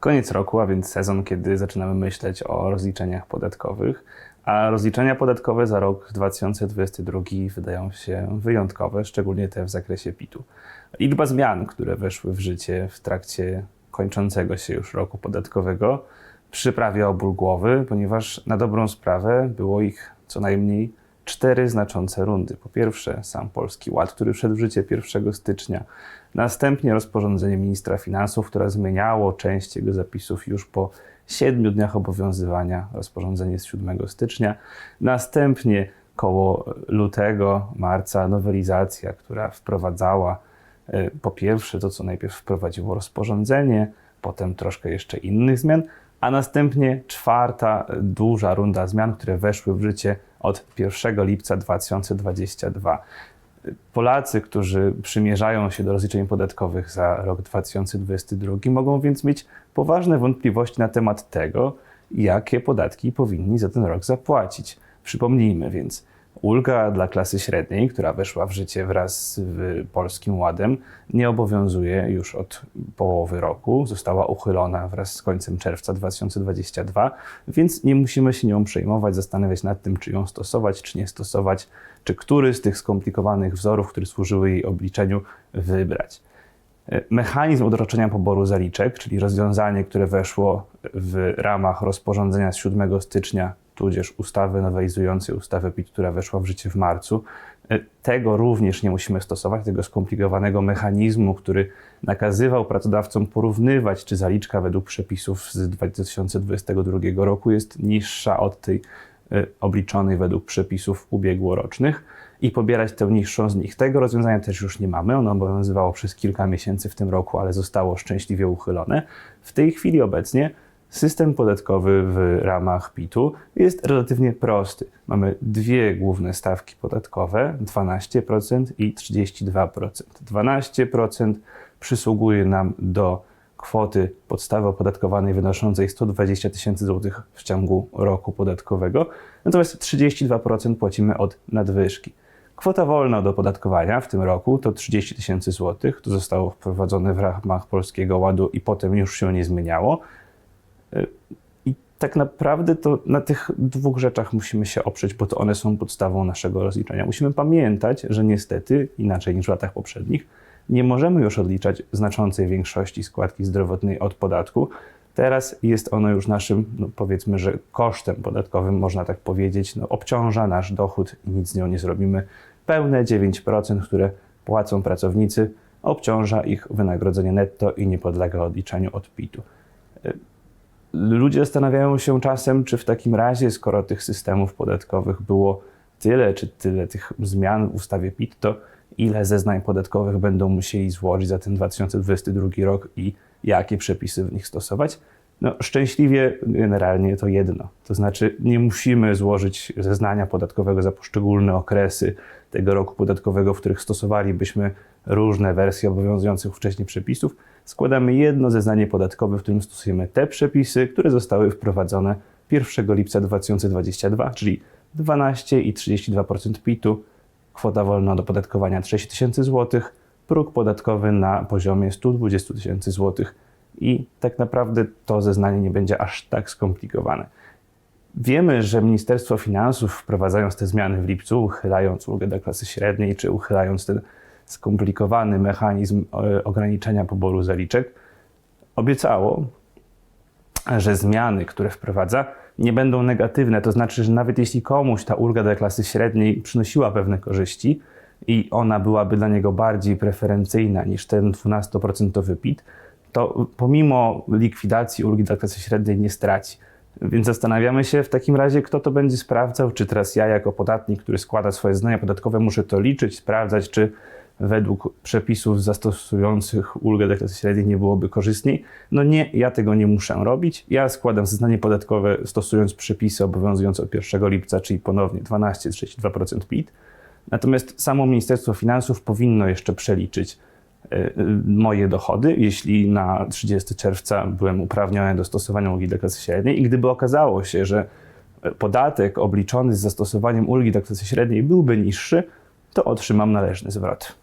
Koniec roku, a więc sezon, kiedy zaczynamy myśleć o rozliczeniach podatkowych, a rozliczenia podatkowe za rok 2022 wydają się wyjątkowe, szczególnie te w zakresie PIT-u. Liczba zmian, które weszły w życie w trakcie kończącego się już roku podatkowego, przyprawia o ból głowy, ponieważ na dobrą sprawę było ich co najmniej cztery znaczące rundy. Po pierwsze, sam Polski Ład, który wszedł w życie 1 stycznia. Następnie rozporządzenie ministra finansów, które zmieniało część jego zapisów już po siedmiu dniach obowiązywania, rozporządzenie z 7 stycznia. Następnie koło lutego, marca nowelizacja, która wprowadzała e, po pierwsze to, co najpierw wprowadziło rozporządzenie, potem troszkę jeszcze innych zmian, a następnie czwarta duża runda zmian, które weszły w życie od 1 lipca 2022. Polacy, którzy przymierzają się do rozliczeń podatkowych za rok 2022, mogą więc mieć poważne wątpliwości na temat tego, jakie podatki powinni za ten rok zapłacić. Przypomnijmy więc, ulga dla klasy średniej, która weszła w życie wraz z Polskim Ładem, nie obowiązuje już od połowy roku. Została uchylona wraz z końcem czerwca 2022, więc nie musimy się nią przejmować, zastanawiać nad tym, czy ją stosować, czy nie stosować, czy który z tych skomplikowanych wzorów, które służyły jej obliczeniu, wybrać. Mechanizm odroczenia poboru zaliczek, czyli rozwiązanie, które weszło w ramach rozporządzenia z 7 stycznia, tudzież ustawy nowelizującej ustawę PIT, która weszła w życie w marcu, tego również nie musimy stosować, tego skomplikowanego mechanizmu, który nakazywał pracodawcom porównywać, czy zaliczka według przepisów z 2022 roku jest niższa od tej e, obliczonej według przepisów ubiegłorocznych i pobierać tę niższą z nich. Tego rozwiązania też już nie mamy. Ono obowiązywało przez kilka miesięcy w tym roku, ale zostało szczęśliwie uchylone. W tej chwili obecnie system podatkowy w ramach PIT-u jest relatywnie prosty. Mamy dwie główne stawki podatkowe 12% i 32%. 12% przysługuje nam do kwoty podstawy opodatkowanej wynoszącej 120 tysięcy złotych w ciągu roku podatkowego, natomiast 32% płacimy od nadwyżki. Kwota wolna do opodatkowania w tym roku to 30 tysięcy złotych. To zostało wprowadzone w ramach Polskiego Ładu i potem już się nie zmieniało. I tak naprawdę to na tych dwóch rzeczach musimy się oprzeć, bo to one są podstawą naszego rozliczenia. Musimy pamiętać, że niestety, inaczej niż w latach poprzednich, nie możemy już odliczać znaczącej większości składki zdrowotnej od podatku. Teraz jest ono już naszym, no powiedzmy, że kosztem podatkowym, można tak powiedzieć, no, obciąża nasz dochód i nic z nią nie zrobimy. Pełne 9%, które płacą pracownicy, obciąża ich wynagrodzenie netto i nie podlega odliczaniu od PIT-u. Ludzie zastanawiają się czasem, czy w takim razie, skoro tych systemów podatkowych było tyle, czy tyle tych zmian w ustawie PIT, to ile zeznań podatkowych będą musieli złożyć za ten 2022 rok i jakie przepisy w nich stosować? No, szczęśliwie generalnie to jedno. To znaczy, nie musimy złożyć zeznania podatkowego za poszczególne okresy tego roku podatkowego, w których stosowalibyśmy różne wersje obowiązujących wcześniej przepisów. Składamy jedno zeznanie podatkowe, w którym stosujemy te przepisy, które zostały wprowadzone 1 lipca 2022, czyli 12 i 32% PIT-u, kwota wolna do podatkowania 6 tysięcy złotych, próg podatkowy na poziomie 120 tysięcy złotych i tak naprawdę to zeznanie nie będzie aż tak skomplikowane. Wiemy, że Ministerstwo Finansów, wprowadzając te zmiany w lipcu, uchylając ulgę dla klasy średniej, czy uchylając ten skomplikowany mechanizm e, ograniczenia poboru zaliczek, obiecało, że zmiany, które wprowadza, nie będą negatywne. To znaczy, że nawet jeśli komuś ta ulga dla klasy średniej przynosiła pewne korzyści i ona byłaby dla niego bardziej preferencyjna niż ten 12% PIT, to pomimo likwidacji ulgi dla klasy średniej nie straci. Więc zastanawiamy się w takim razie, kto to będzie sprawdzał, czy teraz ja jako podatnik, który składa swoje znania podatkowe, muszę to liczyć, sprawdzać, czy według przepisów zastosujących ulgę dla klasy średniej nie byłoby korzystniej. No nie, ja tego nie muszę robić. Ja składam zeznanie podatkowe stosując przepisy obowiązujące od 1 lipca, czyli ponownie 12-32% PIT. Natomiast samo Ministerstwo Finansów powinno jeszcze przeliczyć moje dochody, jeśli na 30 czerwca byłem uprawniony do stosowania ulgi dla klasy średniej i gdyby okazało się, że podatek obliczony z zastosowaniem ulgi dla klasy średniej byłby niższy, to otrzymam należny zwrot.